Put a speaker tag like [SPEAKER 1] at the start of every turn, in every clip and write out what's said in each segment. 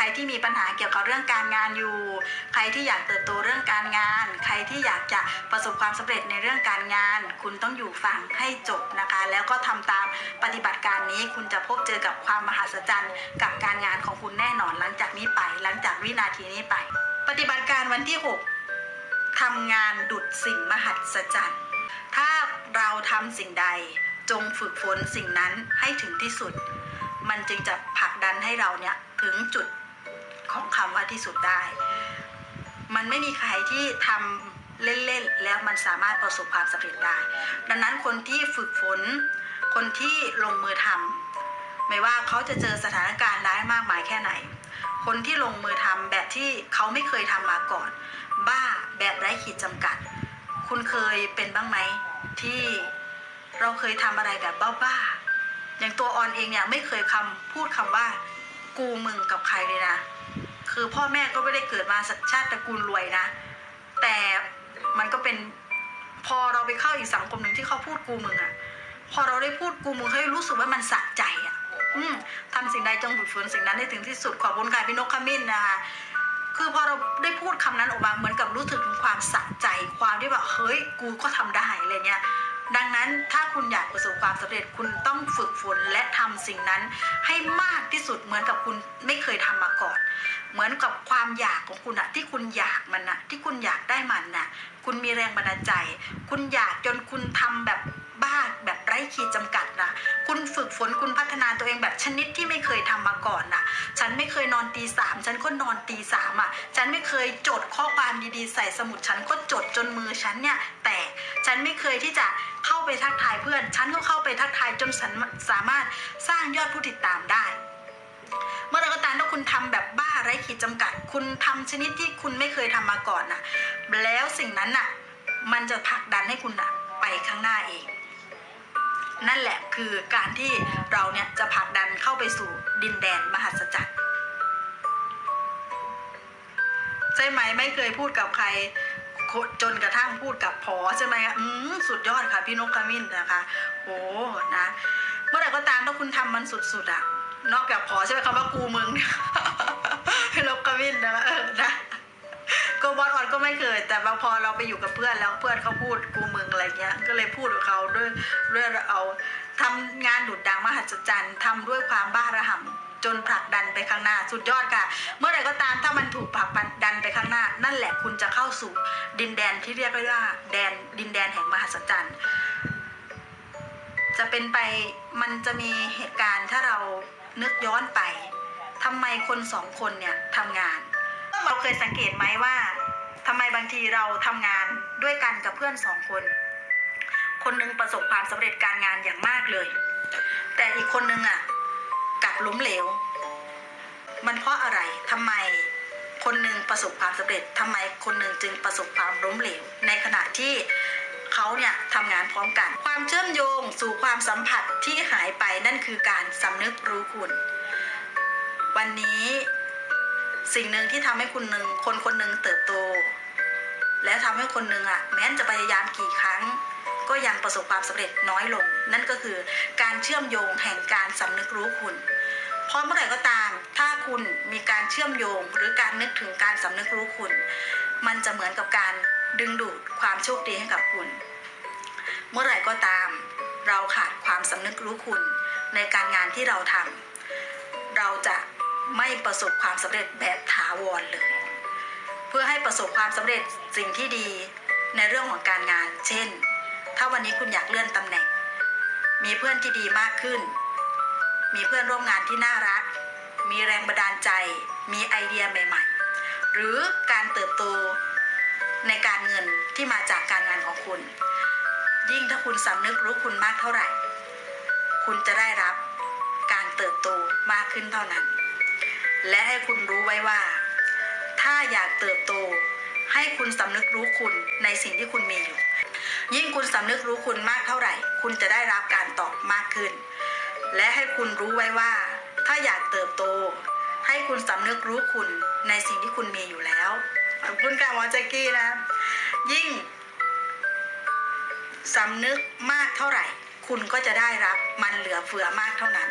[SPEAKER 1] รที่มีปัญหาเกี่ยวกับเรื่องการงานอยู่ ใครที่อยากเติบโตเรื่องการงาน ใครที่อยากจะประสบความสำเร็จในเรื่องการงาน คุณต้องอยู่ฟังให้จบนะคะ แล้วก็ทำตามปฏิบัติการนี้คุณจะพบเจอกับความมหัศจรรย์กับการงานของคุณแน่นอนหลังจากนี้ไป หลังจากวินาทีนี้ไป ปฏิบัติการวันที่ 6ทำงานดุดสิ่งมหัศจรรย์ ถ้าเราทำสิ่งใดจงฝึกฝนสิ่งนั้นให้ถึงที่สุด มันจึงจะผลักดันให้เราเนี่ยถึงจุด ของคำว่าที่สุดได้ มันไม่มีใครที่ทำเล่นๆแล้วมันสามารถประสบความสำเร็จได้ ดังนั้นคนที่ฝึกฝน คนที่ลงมือทำไม่ว่าเขาจะเจอสถานการณ์ร้ายมากมายแค่ไหน คนที่ลงมือทำแบบที่เขาไม่เคยทำมาก่อน บ้าแบบไร้ขีดจำกัด คุณเคยเป็นบ้างไหมที่เราเคยทำอะไรแบบบ้าๆอย่างตัวออนเองเนี่ยไม่เคยคำพูดคำว่า กูมึงกับใครเลยนะ คือพ่อแม่ก็ไม่ได้เกิดมาสัญชาติตระกูลรวยนะ แต่มันก็เป็นพอเราไปเข้าอีกสังคมหนึ่งที่เขาพูดกูมึงอะพอเราได้พูดกูมึงเฮ้รู้สึกว่ามันสะใจอะอืมทำสิ่งใดจงฝึกฝนสิ่งนั้นให้ถึงที่สุดขอบคุณค่ะพี่นกขมิ้นนะคะคือพอเราได้พูดคำนั้นออกมาเหมือนกับรู้สึกถึงความสะใจ ความที่แบบเฮ้ยกูก็ทำได้อะไรเงี้ย ดังนั้นถ้าคุณอยากประสบความสำเร็จคุณต้องฝึกฝนและทำสิ่งนั้นให้มากที่สุดเหมือนกับคุณไม่เคยทำมาก่อน เหมือนกับความอยากของคุณอะที่คุณอยากมันอะที่คุณอยากได้มันน่ะคุณมีแรงบันดาลใจ คุณอยากจนคุณทำแบบบ้าแบบไร้ขีดจำกัด กฝนคุณพัฒนาตัวเองแบบชนิดที่ไม่เคยทำมาก่อนน่ะ ฉันไม่เคยนอนตีสามฉันก็นอนตีสามอะ ฉันไม่เคยจดข้อความดีๆ ใส่สมุดฉันก็จดจนมือฉันเนี่ยแตก ฉันไม่เคยที่จะเข้าไปทักทายเพื่อน ฉันก็เข้าไปทักทายจนฉันสามารถสร้างยอดผู้ติดตามได้เมื่อไรก็ตามถ้าคุณทำแบบบ้าไร้ขีดจำกัด คุณทำชนิดที่คุณไม่เคยทำมาก่อนน่ะ แล้วสิ่งนั้นน่ะ มันจะผลักดันให้คุณน่ะ ไปข้างหน้าเอง นั่นแหละคือการที่เราเนี่ยจะผลักดันเข้าไปสู่ดินแดนมหัศจรรย์ใช่ไหมไม่เคยพูดกับใครจนกระทั่งพูดกับพอใช่ไหมอืมสุดยอดค่ะพี่นกขมิ้นนะคะโอ้นะ เมื่อไหร่ก็ตามถ้าคุณทำมันสุดๆอะนอกจากพอใช่ไหมคำว่ากูมึงพี่นกขมิ้นนะเออนะก็บอสออนก็ไม่เคย แต่บางพอเราไปอยู่กับเพื่อนแล้วเพื่อนเขาพูดกู อะไรเงี้ยก็เลยพูดกับเขาด้วยด้วยเอาทำงานดุดดังมหัศจรรย์ทำด้วยความบ้าระห่ำจนผลักดันไปข้างหน้าสุดยอดค่ะ เมื่อไหร่ก็ตามถ้ามันถูกผลักดันไปข้างหน้า นั่นแหละคุณจะเข้าสู่ดินแดนที่เรียกว่าแดนดินแดนแห่งมหัศจรรย์จะเป็นไปมันจะมีเหตุการณ์ถ้าเรานึกย้อนไปทำไมคนสองคนเนี่ยทำงานเราเคยสังเกตไหมว่าทำไมบางทีเราทำงานด้วยกันกับเพื่อนสองคน คนหนึงประสบความสำเร็จการงานอย่างมากเลย แต่อีกคนนึงอะกลับล้มเหลว มันเพราะอะไรทำไมคนหนึ่งประสบความสำเร็จทำไมคนหนึ่งจึงประสบความล้มเหลว ในขณะที่เขาเนี่ยทำงานพร้อมกัน ความเชื่อมโยงสู่ความสัมผัสที่หายไปนั่นคือการสำนึกรู้คุณ วันนี้สิ่งหนึ่งที่ทำให้คุณหนึ่งคนคนหนึ่งเติบโต และทำให้คนหนึ่งอะแม้นจะพยายามกี่ครั้ง ก็ยังประสบความสำเร็จน้อยลง นั่นก็คือการเชื่อมโยงแห่งการสำนึกรู้คุณพราะเมื่อไหร่ก็ตาม ถ้าคุณมีการเชื่อมโยง หรือการนึกถึงการสำนึกรู้คุณ มันจะเหมือนกับการดึงดูดความโชคดีให้กับคุณ เมื่อไหร่ก็ตาม เราขาดความสำนึกรู้คุณ ในการงานที่เราทำเราจะไม่ประสบความสำเร็จแบบถาวรเลย เพื่อให้ประสบความสำเร็จสิ่งที่ดีในเรื่องของการงาน เช่น ถ้าวันนี้คุณอยากเลื่อนตำแหน่ง มีเพื่อนที่ดีมากขึ้น มีเพื่อนร่วมงานที่น่ารัก มีแรงบันดาลใจ มีไอเดียใหม่ ๆ หรือการเติบโตในการเงินที่มาจากการงานของคุณ ยิ่งถ้าคุณสำนึกรู้คุณมากเท่าไหร่ คุณจะได้รับการเติบโตมากขึ้นเท่านั้น และให้คุณรู้ไว้ว่า ถ้าอยากเติบโตให้คุณสำนึกรู้คุณในสิ่งที่คุณมีอยู่ ยิ่งคุณสำนึกรู้คุณมากเท่าไหร่ คุณจะได้รับการตอบมากขึ้น และให้คุณรู้ไว้ว่า ถ้าอยากเติบโต ให้คุณสำนึกรู้คุณในสิ่งที่คุณมีอยู่แล้วขอบคุณค่ะหมอแจ็กกี้นะ ยิ่งสำนึกมากเท่าไหร่ คุณก็จะได้รับมันเหลือเฟือมากเท่านั้น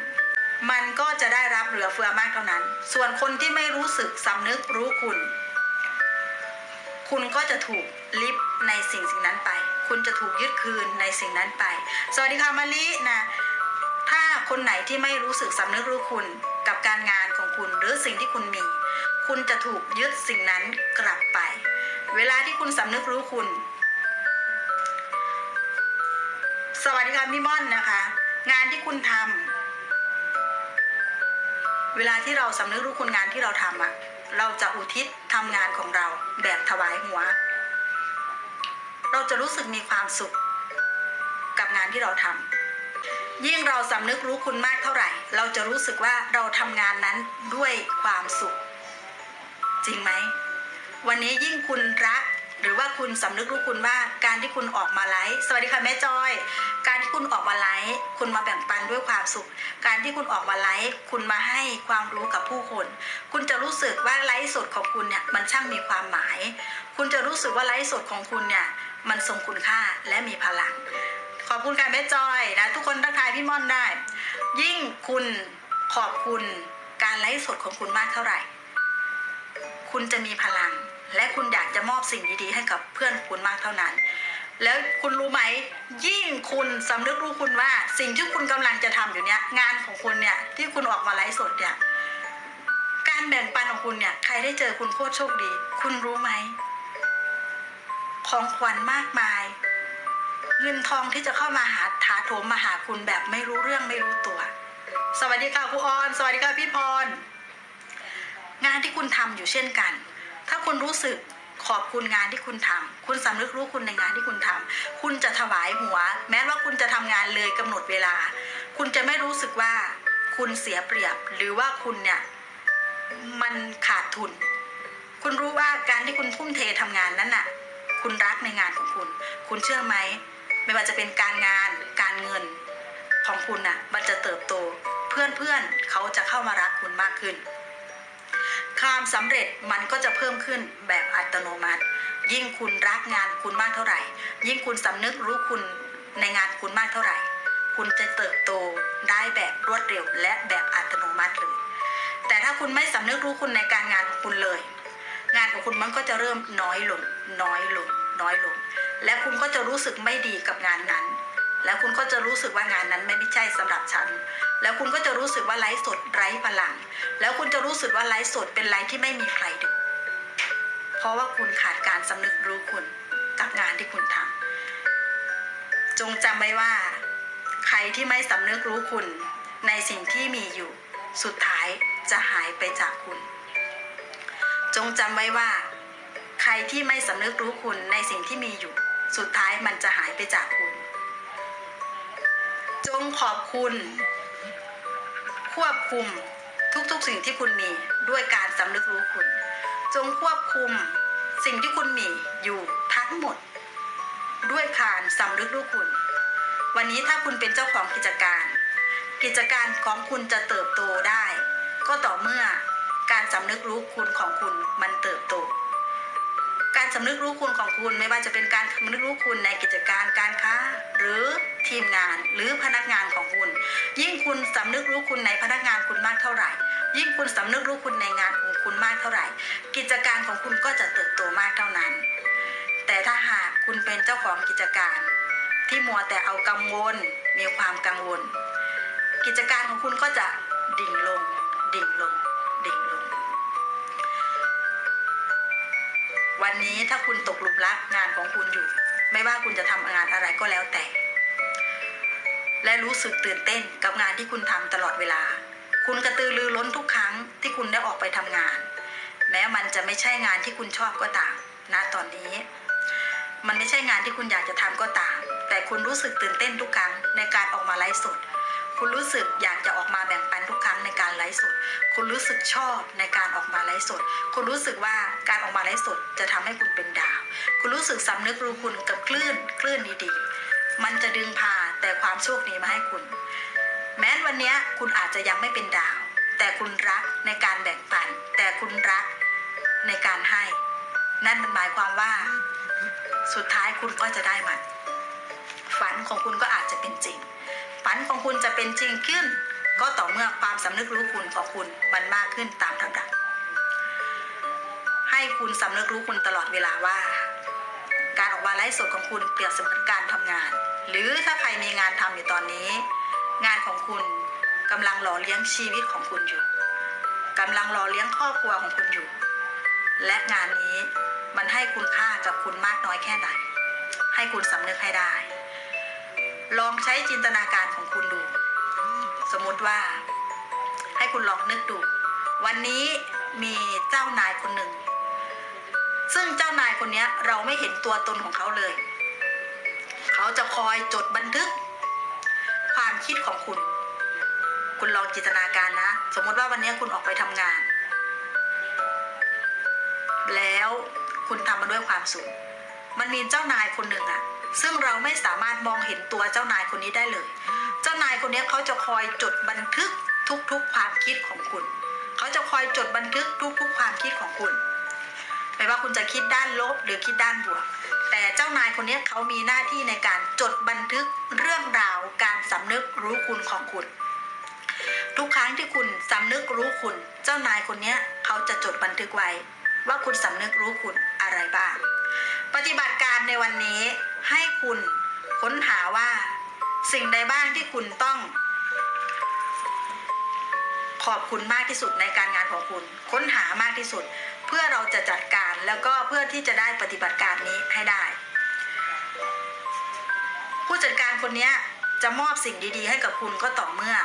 [SPEAKER 1] มันก็จะได้รับเหลือเฟือมากเท่านั้น ส่วนคนที่ไม่รู้สึกสำนึกรู้คุณ คุณก็จะถูกลิฟในสิ่งสิ่งนั้นไป คุณจะถูกยึดคืนในสิ่งนั้นไป สวัสดีค่ะมาลินะถ้าคนไหนที่ไม่รู้สึกสำนึกรู้คุณกับการงานของคุณหรือสิ่งที่คุณมี คุณจะถูกยึดสิ่งนั้นกลับไป เวลาที่คุณสำนึกรู้คุณ สวัสดีค่ะพี่ม่อนนะคะ งานที่คุณทำเวลาที่เราสำนึกรู้คุณงานที่เราทำอะเราจะอุทิศทำงานของเราแบบถวายหัว เราจะรู้สึกมีความสุขกับงานที่เราทำยิ่งเราสำนึกรู้คุณมากเท่าไหร่ เราจะรู้สึกว่าเราทำงานนั้นด้วยความสุข จริงไหม วันนี้ยิ่งคุณรักหรือว่าคุณสำนึกรู้คุณว่าการที่คุณออกมาไลฟ์สวัสดีค่ะแม่จอย การที่คุณออกมาไลฟ์คุณมาแบ่งปันด้วยความสุข การที่คุณออกมาไลฟ์คุณมาให้ความรู้กับผู้คน คุณจะรู้สึกว่าไลฟ์สดของคุณเนี่ยมันช่างมีความหมาย คุณจะรู้สึกว่าไลฟ์สดของคุณเนี่ย มันทรงคุณค่าและมีพลัง ขอบคุณการแม่จอยนะ ทุกคนทักทายพี่ม่อนได้ ยิ่งคุณขอบคุณการไลฟ์สดของคุณมากเท่าไหร่ คุณจะมีพลัง และคุณอยากจะมอบสิ่งดีๆให้กับเพื่อนคุณมากเท่านั้น แล้วคุณรู้ไหม ยิ่งคุณสำนึกรู้คุณว่า สิ่งที่คุณกำลังจะทำอยู่เนี้ยงานของคุณเนี่ยที่คุณออกมาไลฟ์สดเนี่ยการแบ่งปันของคุณเนี่ยใครได้เจอคุณโคตรโชคดี คุณรู้ไหม ของขวัญมากมาย เงินทองที่จะเข้ามาหาถาโถมมาหาคุณแบบไม่รู้เรื่องไม่รู้ตัว สวัสดีค่ะครูออน สวัสดีค่ะพี่พร งานที่คุณทำอยู่เช่นกัน ถ้าคุณรู้สึกขอบคุณงานที่คุณทำคุณสำนึกรู้คุณในงานที่คุณทำคุณจะถวายหัว แม้ว่าคุณจะทำงานเลยกำหนดเวลา คุณจะไม่รู้สึกว่าคุณเสียเปรียบ หรือว่าคุณเนี่ยมันขาดทุน คุณรู้ว่าการที่คุณทุ่มเททำงานนั้นน่ะ คุณรักในงานของคุณ คุณเชื่อไหม ไม่ว่าจะเป็นการงานการเงินของคุณน่ะ มันจะเติบโต เพื่อนเพื่อนๆเขาจะเข้ามารักคุณมากขึ้น ความสำเร็จมันก็จะเพิ่มขึ้นแบบอัตโนมัติ ยิ่งคุณรักงานคุณมากเท่าไหร่ ยิ่งคุณสำนึกรู้คุณในงานคุณมากเท่าไหร่ คุณจะเติบโตได้แบบรวดเร็วและแบบอัตโนมัติเลย แต่ถ้าคุณไม่สำนึกรู้คุณในการงานของคุณเลย งานของคุณมันก็จะเริ่มน้อยลงน้อยลงน้อยลง และคุณก็จะรู้สึกไม่ดีกับงานนั้น แล้วคุณก็จะรู้สึกว่างานนั้นไม่ใช่สำหรับฉัน แล้วคุณก็จะรู้สึกว่าไลฟ์สดไร้พลัง แล้วคุณจะรู้สึกว่าไลฟ์สดเป็นไลฟ์ที่ไม่มีใครดูเพราะว่าคุณขาดการสำนึกรู้คุณกับงานที่คุณทำจงจำไว้ว่า ใครที่ไม่สำนึกรู้คุณในสิ่งที่มีอยู่ สุดท้ายจะหายไปจากคุณ จงจำไว้ว่า ใครที่ไม่สำนึกรู้คุณในสิ่งที่มีอยู่ สุดท้ายมันจะหายไปจากคุณ จงขอบคุณ ควบคุมทุกๆสิ่งที่คุณมีด้วยการสำนึกรู้คุณ จงควบคุมสิ่งที่คุณมีอยู่ทั้งหมด ด้วยการสำนึกรู้คุณ วันนี้ถ้าคุณเป็นเจ้าของกิจการ กิจการของคุณจะเติบโตได้ ก็ต่อเมื่อ การสำนึกรู้คุณของคุณมันเติบโต การสำนึกรู้คุณของคุณไม่ว่าจะเป็นการสำนึกรู้คุณในกิจการการค้า หรือทีมงานหรือพนักงานของคุณ ยิ่งคุณสำนึกรู้คุณในพนักงานคุณมากเท่าไหร่ ยิ่งคุณสำนึกรู้คุณในงานของคุณมากเท่าไหร่ กิจการของคุณก็จะเติบโตมากเท่านั้น แต่ถ้าหากคุณเป็นเจ้าของกิจการ ที่มัวแต่เอากังวลมีความกังวล กิจการของคุณก็จะดิ่งลงดิ่งลง วันนี้ถ้าคุณตกหลุมรักงานของคุณอยู่ ไม่ว่าคุณจะทำงานอะไรก็แล้วแต่ และรู้สึกตื่นเต้นกับงานที่คุณทำตลอดเวลา คุณกระตือรือร้นทุกครั้งที่คุณได้ออกไปทำงาน แม้มันจะไม่ใช่งานที่คุณชอบก็ตามณตอนนี้ มันไม่ใช่งานที่คุณอยากจะทำก็ตาม แต่คุณรู้สึกตื่นเต้นทุกครั้งในการออกมาไลฟ์สดคุณรู้สึกอยากจะออกมาแบ่งปันทุกครั้งในการไลฟ์สด คุณรู้สึกชอบในการออกมาไลฟ์สด คุณรู้สึกว่า การออกมาไลฟ์สดจะทำให้คุณเป็นดาว คุณรู้สึกสำนึกรู้คุณกับคลื่นคลื่นดีๆ มันจะดึงพาแต่ความโชคดีมาให้คุณ แม้วันนี้คุณอาจจะยังไม่เป็นดาว แต่คุณรักในการแบ่งปัน แต่คุณรักในการให้ นั่นมันหมายความว่า สุดท้ายคุณก็จะได้มัน ฝันของคุณก็อาจจะเป็นจริง ฝันของคุณจะเป็นจริงขึ้น ก็ต่อเมื่อความสำนึกรู้คุณของคุณมันมากขึ้นตามล คุณสำนึกรู้คุณตลอดเวลาว่า การออกมาไลฟ์สดของคุณเปรียบเสมือนการทำงาน หรือถ้าใครมีงานทำอยู่ตอนนี้ งานของคุณกำลังหล่อเลี้ยงชีวิตของคุณอยู่กำลังหล่อเลี้ยงครอบครัวของคุณอยู่ และงานนี้มันให้คุณค่ากับคุณมากน้อยแค่ไหน ให้คุณสำนึกให้ได้ ลองใช้จินตนาการของคุณดู สมมติว่า ให้คุณลองนึกดู วันนี้มีเจ้านายคนหนึ่ง ซึ่งเจ้านายคนนี้เราไม่เห็นตัวตนของเขาเลย เขาจะคอยจดบันทึก ความคิดของคุณ คุณลองจินตนาการนะ สมมติว่าวันนี้คุณออกไปทำงาน แล้วคุณทำมาด้วยความสุข มันมีเจ้านายคนหนึ่งอะซึ่งเราไม่สามารถมองเห็นตัวเจ้านายคนนี้ได้เลย เจ้านายคนนี้เขาจะคอยจดบันทึกทุกๆความคิดของคุณ เขาจะคอยจดบันทึกทุกๆความคิดของคุณ ไม่ว่าคุณจะคิดด้านลบหรือคิดด้านบวก แต่เจ้านายคนนี้เขามีหน้าที่ในการจดบันทึกเรื่องราวการสำนึกรู้คุณของคุณ ทุกครั้งที่คุณสำนึกรู้คุณ เจ้านายคนนี้เขาจะจดบันทึกไว้ ว่าคุณสำนึกรู้คุณอะไรบ้าง ปฏิบัติการในวันนี้ให้คุณค้นหาว่า สิ่งใดบ้างที่คุณต้องขอบคุณมากที่สุดในการงานของคุณ ค้นหามากที่สุด เพื่อเราจะจัดการแล้วก็เพื่อที่จะได้ปฏิบัติการนี้ให้ได้ ผู้จัดการคนนี้จะมอบสิ่งดีๆ ให้กับคุณก็ต่อเมื่อ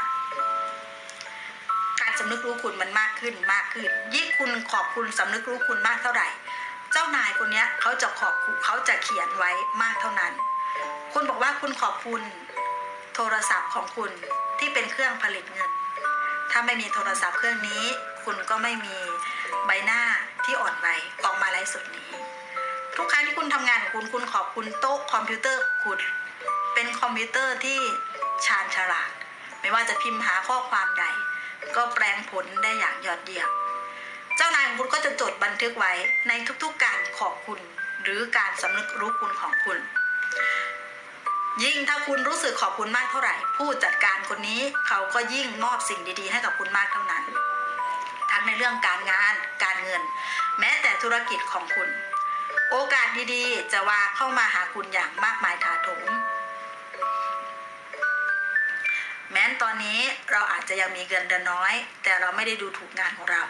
[SPEAKER 1] การสำนึกรู้คุณมันมากขึ้นมากขึ้น ยิ่งคุณขอบคุณสำนึกรู้คุณมากเท่าไหร่ เจ้านายคนนี้เขาจะขอบเขาจะเขียนไว้มากเท่านั้น คุณบอกว่าคุณขอบคุณโทรศัพท์ของคุณที่เป็นเครื่องผลิตเงิน ถ้าไม่มีโทรศัพท์เครื่องนี้ คุณก็ไม่มีใบหน้า ที่อ่อนไหวออกมาไลฟ์สดนี้ ทุกครั้งที่คุณทำงานของคุณคุณขอบคุณโต๊ะคอมพิวเตอร์ของคุณเป็นคอมพิวเตอร์ที่ชาญฉลาด ไม่ว่าจะพิมพ์หาข้อความใด ก็แปลงผลได้อย่างยอดเยี่ยมเจ้านายของคุณก็จะจดบันทึกไว้ในทุกๆการขอบคุณ หรือการสำนึกรู้คุณของคุณ ยิ่งถ้าคุณรู้สึกขอบคุณมากเท่าไหร่ ผู้จัดการคนนี้เขาก็ยิ่งมอบสิ่งดีๆ ให้กับคุณมากเท่านั้น ในเรื่องการงานการเงิน แม้แต่ธุรกิจของคุณ โอกาสดีๆ จะว่าเข้ามาหาคุณอย่างมากมายถาโถมแม้นตอนนี้เราอาจจะยังมีเงินเดือนน้อย แต่เราไม่ได้ดูถูกงานของเรา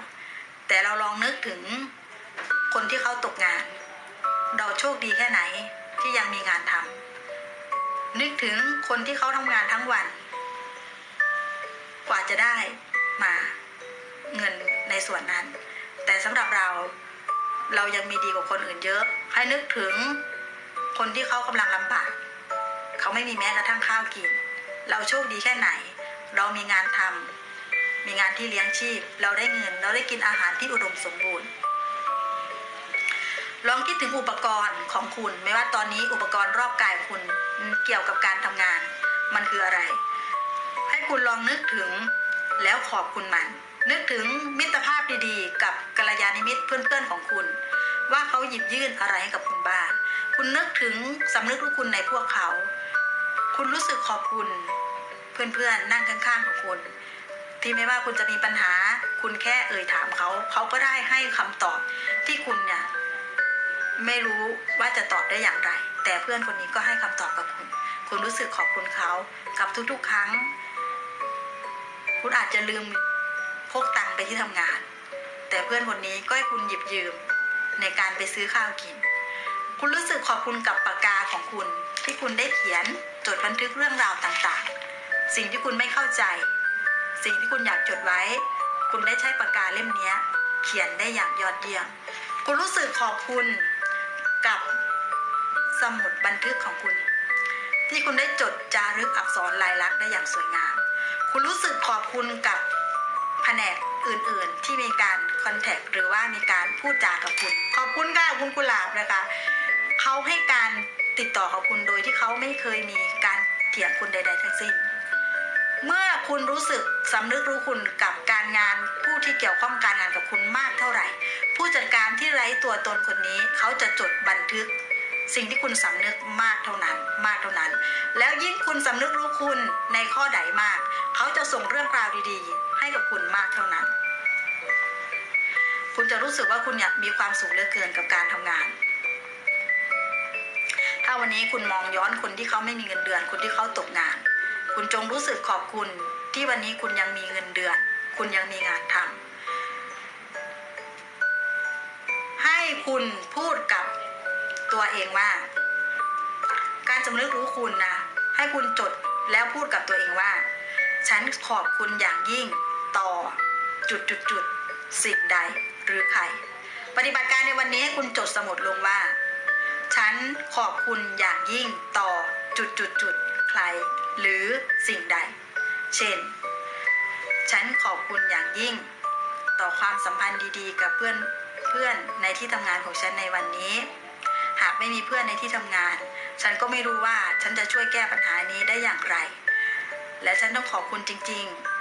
[SPEAKER 1] แต่เราลองนึกถึงคนที่เขาตกงาน เราโชคดีแค่ไหนที่ยังมีงานทำนึกถึงคนที่เขาทำงานทั้งวัน กว่าจะได้มา เงินในส่วนนั้น แต่สำหรับเราเรายังมีดีกว่าคนอื่นเยอะ ให้นึกถึงคนที่เขากำลังลำบากเขาไม่มีแม้กระทั่งข้าวกิน เราโชคดีแค่ไหน เรามีงานทำมีงานที่เลี้ยงชีพ เราได้เงิน เราได้กินอาหารที่อุดมสมบูรณ์ ลองคิดถึงอุปกรณ์ของคุณ ไม่ว่าตอนนี้อุปกรณ์รอบกายคุณเกี่ยวกับการทำงาน มันคืออะไร ให้คุณลองนึกถึงแล้วขอบคุณมัน นึกถึงมิตรภาพดีๆ กับกัลยาณมิตรเพื่อนๆของคุณ ว่าเขาหยิบยื่นอะไรให้กับคุณบ้างคุณนึกถึงสำนึกรู้คุณในพวกเขา คุณรู้สึกขอบคุณ เพื่อนๆนั่งข้างๆของคุณที่ไม่ว่าคุณจะมีปัญหา คุณแค่เอ่ยถามเขา เขาก็ได้ให้คำตอบที่คุณเนี่ยไม่รู้ว่าจะตอบได้อย่างไร แต่เพื่อนคนนี้ก็ให้คำตอบกับคุณ คุณรู้สึกขอบคุณเขา กับทุกๆ ครั้ง คุณอาจจะลืม พกตังค์ไปที่ทำงาน แต่เพื่อนคนนี้ก็ให้คุณหยิบยืมในการไปซื้อข้าวกิน คุณรู้สึกขอบคุณกับปากกาของคุณ ที่คุณได้เขียนจดบันทึกเรื่องราวต่างๆ สิ่งที่คุณไม่เข้าใจ สิ่งที่คุณอยากจดไว้ คุณได้ใช้ปากกาเล่มนี้เขียนได้อย่างยอดเยี่ยม คุณรู้สึกขอบคุณกับสมุดบันทึกของคุณ ที่คุณได้จดจารึกอักษรลายลักษณ์ได้อย่างสวยงาม คุณรู้สึกขอบคุณกับ แผนกอื่นๆ ที่มีการคอนแทคหรือว่ามีการพูดจากับคุณ ขอบคุณค่ะคุณกุหลาบนะคะเขาให้การติดต่อกับคุณโดยที่เขาไม่เคยมีการเถียงคุณใด ๆ ทั้งสิ้น เมื่อคุณรู้สึกสำนึกรู้คุณกับการงานผู้ที่เกี่ยวข้องการงานกับคุณมากเท่าไหร่ ผู้จัดการที่ไร้ตัวตนคนนี้เขาจะจดบันทึกสิ่งที่คุณสำนึกมากเท่านั้น มากเท่านั้น แล้วยิ่งคุณสำนึกรู้คุณในข้อใดมาก เขาจะส่งเรื่องราวดีๆ ให้กับคุณมากเท่านั้น คุณจะรู้สึกว่าคุณอยากมีความสุขเหลือเกินกับการทำงาน ถ้าวันนี้คุณมองย้อนคนที่เขาไม่มีเงินเดือน คนที่เขาตกงาน คุณจงรู้สึกขอบคุณที่วันนี้คุณยังมีเงินเดือน คุณยังมีงานทำให้คุณพูดกับตัวเองว่า การสำนึกรู้คุณนะให้คุณจดแล้วพูดกับตัวเองว่า ฉันขอบคุณอย่างยิ่ง ต่อจุดจุดจุดสิ่งใดหรือใคร ปฏิบัติการในวันนี้ให้คุณจดสมุดลงว่า ฉันขอบคุณอย่างยิ่งต่อจุดจุดจุดใคร หรือสิ่งใด เช่น ฉันขอบคุณอย่างยิ่ง ต่อความสัมพันธ์ดีๆ กับเพื่อนเพื่อนในที่ทำงานของฉันในวันนี้ หากไม่มีเพื่อนในที่ทำงาน ฉันก็ไม่รู้ว่าฉันจะช่วยแก้ปัญหานี้ได้อย่างไร และฉันต้องขอบคุณจริง ๆ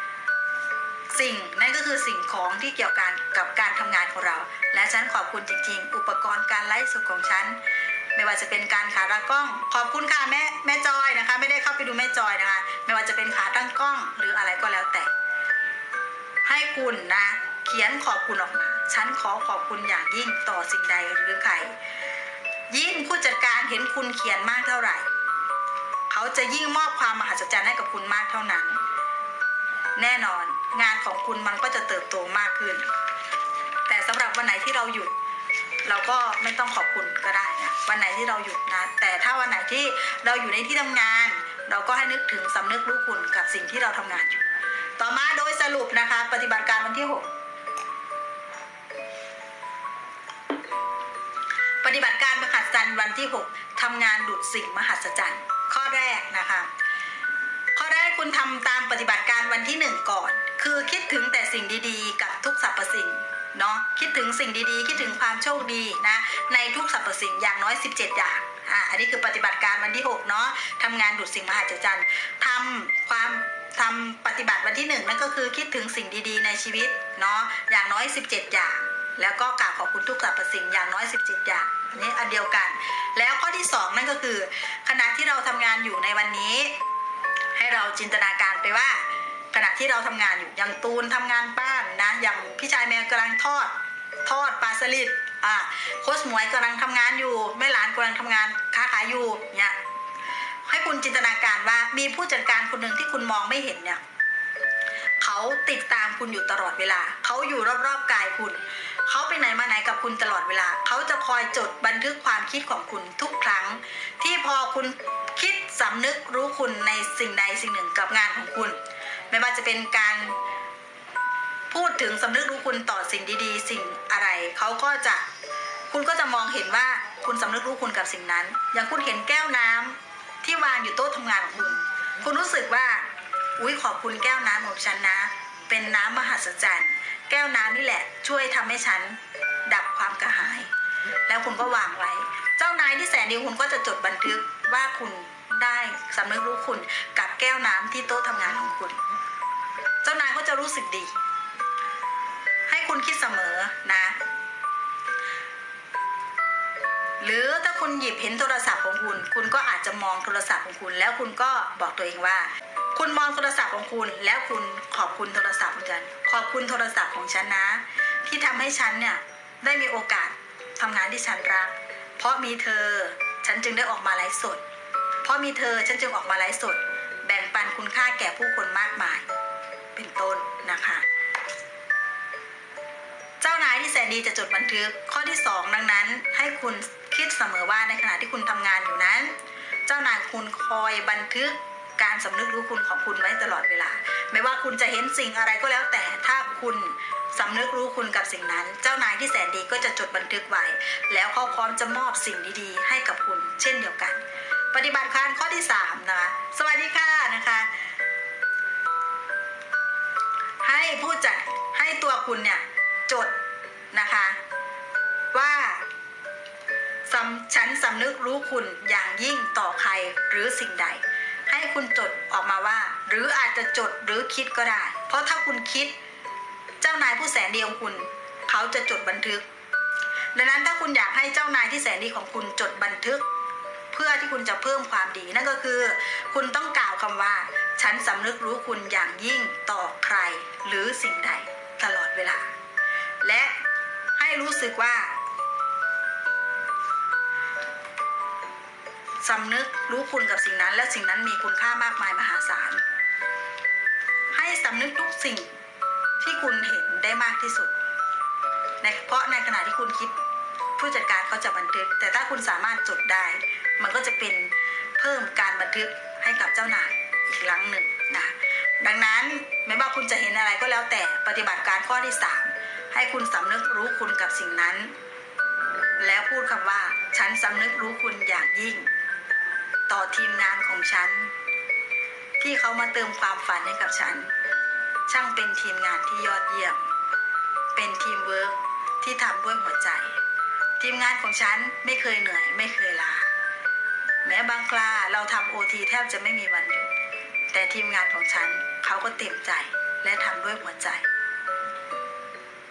[SPEAKER 1] สิ่งนั่นก็คือสิ่งของที่เกี่ยวกันกับการทำงานของเรา และฉันขอบคุณจริง ๆ อุปกรณ์การไลฟ์สดของฉัน ไม่ว่าจะเป็นการขาตั้งกล้อง ขอบคุณค่ะแม่แม่จอยนะคะ ไม่ได้เข้าไปดูแม่จอยนะคะ ไม่ว่าจะเป็นขาตั้งกล้องหรืออะไรก็แล้วแต่ ให้คุณนะเขียนขอบคุณออกมา ฉันขอขอบคุณอย่างยิ่งต่อสิ่งใดหรือใคร ยิ่งผู้จัดการเห็นคุณเขียนมากเท่าไหร่ เขาจะยิ่งมอบความมหัศจรรย์ให้กับคุณมากเท่านั้น แน่นอน งานของคุณมันก็จะเติบโตมากขึ้น แต่สำหรับวันไหนที่เราหยุด เราก็ไม่ต้องขอบคุณก็ได้นะวันไหนที่เราหยุดนะ แต่ถ้าวันไหนที่เราอยู่ในที่ทำงาน เราก็ให้นึกถึงสำนึกรู้คุณกับสิ่งที่เราทำงานอยู่ ต่อมาโดยสรุปนะคะ ปฏิบัติการวันที่ 6 ปฏิบัติการมหัศจรรย์วันที่ 6ทำงานดุดสิ่งมหัศจรรย์ ข้อแรกนะคะ คุณทำตามปฏิบัติการวันที่1ก่อน คือคิดถึงแต่สิ่งดีๆ กับทุกสรรพสิ่งเนาะคิดถึงสิ่งดีๆ คิดถึงความโชคดีนะในทุกสรรพสิ่งอย่างน้อย 17 อย่างอ่าอันนี้คือปฏิบัติการวันที่6เนาะทำงานดุดสิ่งมหัศจรรย์ทำความทำปฏิบัติวันที่ 1 นั่นก็คือคิดถึงสิ่งดีๆ ในชีวิตเนาะอย่างน้อย 17 อย่าง แล้วก็กราบขอบคุณทุกสรรพสิ่งอย่างน้อย 17 อย่างอันนี้อันเดียวกัน แล้วข้อที่ 2 นั่นก็คือ ขณะที่เราทำงานอยู่ในวันนี้ ให้เราจินตนาการไปว่า ขณะที่เราทำงานอยู่อย่างตูนทำงานบ้านนะอย่างพี่ชายแมวกำลังทอด ทอดปลาสลิดอ่าโคชหมวยกำลังทำงานอยู่แม่หลานกำลังทำงานค้าขายอยู่เนี่ยให้คุณจินตนาการว่ามีผู้จัดการคนหนึ่งที่คุณมองไม่เห็นเนี่ยเขาติดตามคุณอยู่ตลอดเวลา เขาอยู่รอบๆกายคุณ เขาไปไหนมาไหนกับคุณตลอดเวลา เขาจะคอยจดบันทึกความคิดของคุณทุกครั้ง ที่พอคุณคิด สำนึกรู้คุณในสิ่งใดสิ่งหนึ่งกับงานของคุณ ไม่ว่าจะเป็นการพูดถึงสำนึกรู้คุณต่อสิ่งดีๆ สิ่งอะไร เขาก็จะคุณก็จะมองเห็นว่าคุณสำนึกรู้คุณกับสิ่งนั้น อย่างคุณเห็นแก้วน้ำที่วางอยู่โต๊ะทำงานของคุณ คุณรู้สึกว่าอุ้ยขอบคุณแก้วน้ำของฉันนะ เป็นน้ำมหัศจรรย์ แก้วน้ำนี่แหละ ช่วยทำให้ฉันดับความกระหาย แล้วคุณก็วางไว้ เจ้านายที่แสนดีคุณก็จะจดบันทึกว่าคุณ ได้สำนึกรู้คุณกับแก้วน้ำที่โต๊ะทำงานของคุณ เจ้านายก็จะรู้สึกดี ให้คุณคิดเสมอนะ หรือถ้าคุณหยิบเห็นโทรศัพท์ของคุณ คุณก็อาจจะมองโทรศัพท์ของคุณ แล้วคุณก็บอกตัวเองว่า คุณมองโทรศัพท์ของคุณ แล้วคุณขอบคุณโทรศัพท์ของฉัน ขอบคุณโทรศัพท์ของฉันนะ ที่ทำให้ฉันเนี่ยได้มีโอกาสทำงานที่ฉันรัก เพราะมีเธอฉันจึงได้ออกมาไลฟ์สด เพราะมีเธอฉันจึงออกมาไลฟ์สด แบ่งปันคุณค่าแก่ผู้คนมากมาย เป็นต้นนะคะ เจ้านายที่แสนดีจะจดบันทึกข้อที่สองดังนั้น ให้คุณคิดเสมอว่าในขณะที่คุณทำงานอยู่นั้น เจ้านายคุณคอยบันทึกการสำนึกรู้คุณของคุณไว้ตลอดเวลา ไม่ว่าคุณจะเห็นสิ่งอะไรก็แล้วแต่ถ้าคุณ สำนึกรู้คุณกับสิ่งนั้น เจ้านายที่แสนดีก็จะจดบันทึกไว้ แล้วเขาพร้อมจะมอบสิ่งดีๆ ให้กับคุณ เช่นเดียวกัน ปฏิบัติการข้อที่สามนะคะสวัสดีค่ะนะคะ ให้ผู้จัดให้ตัวคุณเนี่ยจดนะคะ ว่าฉันสำนึกรู้คุณอย่างยิ่งต่อใครหรือสิ่งใด ให้คุณจดออกมาว่า หรืออาจจะจดหรือคิดก็ได้ เพราะถ้าคุณคิด เจ้านายผู้แสนดีของคุณ เขาจะจดบันทึก ดังนั้นถ้าคุณอยากให้เจ้านายที่แสนดีของคุณจดบันทึก เพื่อที่คุณจะเพิ่มความดี นั่นก็คือ คุณต้องกล่าวคำว่า ฉันสำนึกรู้คุณอย่างยิ่งต่อใครหรือสิ่งใดตลอดเวลา และให้รู้สึกว่าสำนึกรู้คุณกับสิ่งนั้น และสิ่งนั้นมีคุณค่ามากมายมหาศาล ให้สำนึกทุกสิ่ง ที่คุณเห็นได้มากที่สุดในเพราะในขณะที่คุณคิดผู้จัดการเขาจะบันทึก แต่ถ้าคุณสามารถจดได้ มันก็จะเป็นเพิ่มการบันทึกให้กับเจ้านายอีกครั้งหนึ่งนะดังนั้นไม่ว่าคุณจะเห็นอะไรก็แล้วแต่ปฏิบัติการข้อที่สามให้คุณสำนึกรู้คุณกับสิ่งนั้น แล้วพูดคำว่า ฉันสำนึกรู้คุณอย่างยิ่ง ต่อทีมงานของฉัน ที่เขามาเติมความฝันให้กับฉัน ช่างเป็นทีมงานที่ยอดเยี่ยม เป็นทีมเวิร์กที่ทำด้วยหัวใจ ทีมงานของฉันไม่เคยเหนื่อยไม่เคยลา แม้บางคราเราทำโอทีแทบจะไม่มีวันหยุด แต่ทีมงานของฉันเขาก็เต็มใจและทำด้วยหัวใจ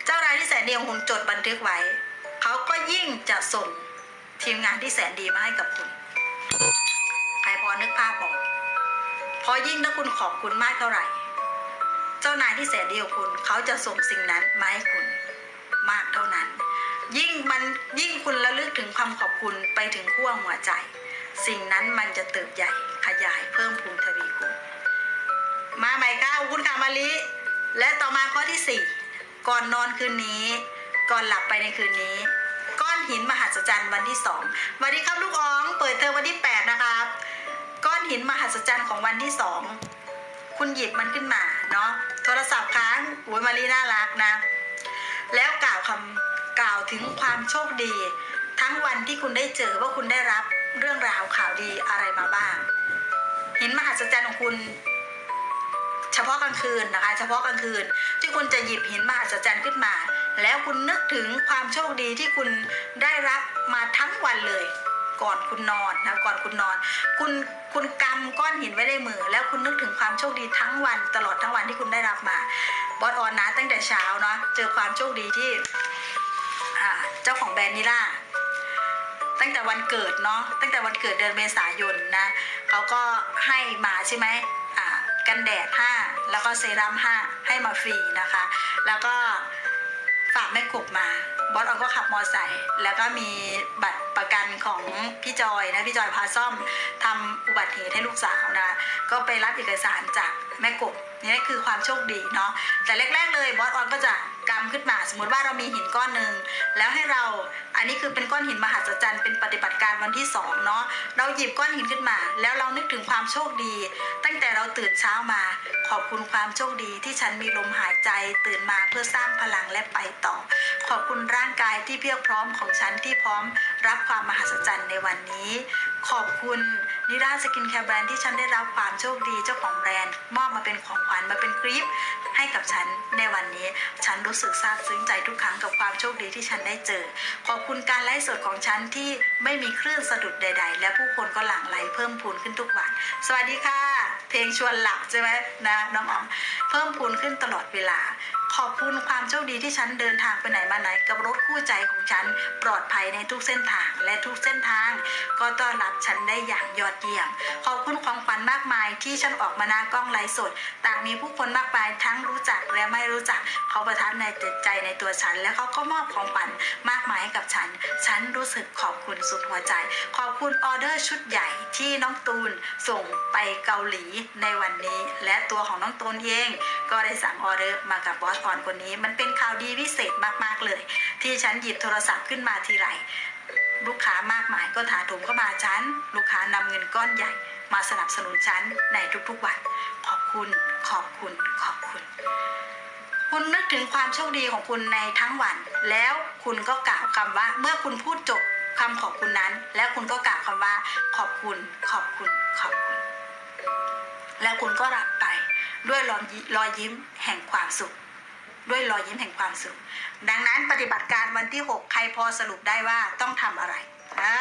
[SPEAKER 1] เจ้านายที่แสนดีของคุณจดบันทึกไว้ เขาก็ยิ่งจะส่งทีมงานที่แสนดีมาให้กับคุณ ใครพอนึกภาพออก พอยิ่งถ้าคุณขอบคุณมากเท่าไหร่ เจ้านายที่แสนดีของคุณ เขาจะส่งสิ่งนั้นมาให้คุณมากเท่านั้น ยิ่งมันยิ่งคุณระลึกถึงความขอบคุณไปถึงขั้วหัวใจ สิ่งนั้นมันจะเติบใหญ่ขยายเพิ่มพูนทวีคูณมาใหม่ก้าวคุณกามาลิและต่อมาข้อที่สี่ก่อนนอนคืนนี้ ก่อนหลับไปในคืนนี้ ก้อนหินมหัศจรรย์วันที่สองสวัสดีครับลูกอ๋องเปิดเทอมวันที่แปดนะครับ ก้อนหินมหัศจรรย์ของวันที่สองคุณหยิบมันขึ้นมาเนาะ โทรศัพท์ค้างอุ้ยมารีน่ารักนะ แล้วกล่าวคำกล่าวถึงความโชคดี ทั้งวันที่คุณได้เจอว่าคุณได้รับเรื่องราวข่าวดีอะไรมาบ้างหินมหัศจรรย์ของคุณเฉพาะกลางคืนนะคะ เฉพาะกลางคืนที่คุณจะหยิบหินมหัศจรรย์ขึ้นมา แล้วคุณนึกถึงความโชคดีที่คุณได้รับมาทั้งวันเลย ก่อนคุณนอนนะก่อนคุณนอน คุณคุณกำก้อนหินไว้ในมือ แล้วคุณนึกถึงความโชคดีทั้งวันตลอดทั้งวันที่คุณได้รับมาบอสออนนะตั้งแต่เช้าเนาะเจอความโชคดีที่เจ้าของแบรนด์นิล่าตั้งแต่วันเกิดเนาะตั้งแต่วันเกิดเดือนเมษายนนะเขาก็ให้มาใช่ไหมอ่ากันแดด5แล้วก็เซรั่ม5ให้มาฟรีนะคะ แล้วก็ฝากแม่กบมา บอสออนก็ขับมอไซค์แล้วก็มีบัตรประกันของพี่จอยนะพี่จอยพาซ่อมทำอุบัติเหตุให้ลูกสาวนะก็ไปรับเอกสารจากแม่กบนี่คือความโชคดีเนาะแต่แรกๆเลยบอสออนก็จะกำขึ้นมาสมมติว่าเรามีหินก้อนหนึ่งแล้วให้เราอันนี้คือเป็นก้อนหินมหัศจรรย์เป็นปฏิบัติการวันที่สองเนาะเราหยิบก้อนหินขึ้นมา แล้วเรานึกถึงความโชคดี ตั้งแต่เราตื่นเช้ามา ขอบคุณความโชคดีที่ฉันมีลมหายใจตื่นมาเพื่อสร้างพลังและไปต่อ ขอบคุณร่างางกายที่เพียบพร้อมของฉันที่พร้อมรับความมหัศจรรย์ในวันนี้ ขอบคุณนิราสกินแคร์แบรนด์ที่ฉันได้รับความโชคดีเจ้าของแบรนด์ มอบมาเป็นของขวัญมาเป็นคลิปให้กับฉันในวันนี้ ฉันรู้สึกซาบซึ้งใจทุกครั้งกับความโชคดีที่ฉันได้เจอ ขอบคุณการไลฟ์สดของฉันที่ไม่มีคลื่นสะดุดใด ๆ และผู้คนก็หลั่งไหลเพิ่มพูนขึ้นทุกวัน สวัสดีค่ะ เพลงชวนหลับใช่ไหมนะน้องอ๋อมเพิ่มพูนขึ้นตลอดเวลา ขอบคุณความโชคดีที่ฉันเดินทางไปไหนมาไหนกับรถคู่ใจของฉันปลอดภัยในทุกเส้นทางและทุกเส้นทาง ก็ต้อนรับฉันได้อย่างยอดเยี่ยม ขอบคุณของขวัญมากมายที่ฉันออกมาหน้ากล้องไลฟ์สด ต่างมีผู้คนมากมายทั้งรู้จักและไม่รู้จัก เขาประทับในจิตใจในตัวฉัน และเขาก็มอบของขวัญมากมายให้กับฉัน ฉันรู้สึกขอบคุณสุดหัวใจ ขอบคุณออเดอร์ชุดใหญ่ที่น้องตูนส่งไปเกาหลีในวันนี้ และตัวของน้องตูนเองก็ได้สั่งออเดอร์มากับบอสพรคนนี้ มันเป็นข่าวดีพิเศษมากๆเลย ที่ฉันหยิบโทรศัพท์ขึ้นมาทีไรลูกค้ามากมายก็ถาโถมเข้ามาฉัน ลูกค้านำเงินก้อนใหญ่ มาสนับสนุนฉันในทุกๆวัน ขอบคุณ ขอบคุณ ขอบคุณ คุณนึกถึงความโชคดีของคุณในทั้งวัน แล้วคุณก็กล่าวคำว่า เมื่อคุณพูดจบคำขอบคุณนั้น แล้วคุณก็กล่าวคำว่า ขอบคุณ ขอบคุณ ขอบคุณ แล้วคุณก็รับไปด้วยรอยยิ้มแห่งความสุข ด้วยรอยยิ้มแห่งความสุข ดังนั้นปฏิบัติการวันที่ 6 ใครพอสรุปได้ว่าต้องทำอะไรอ่า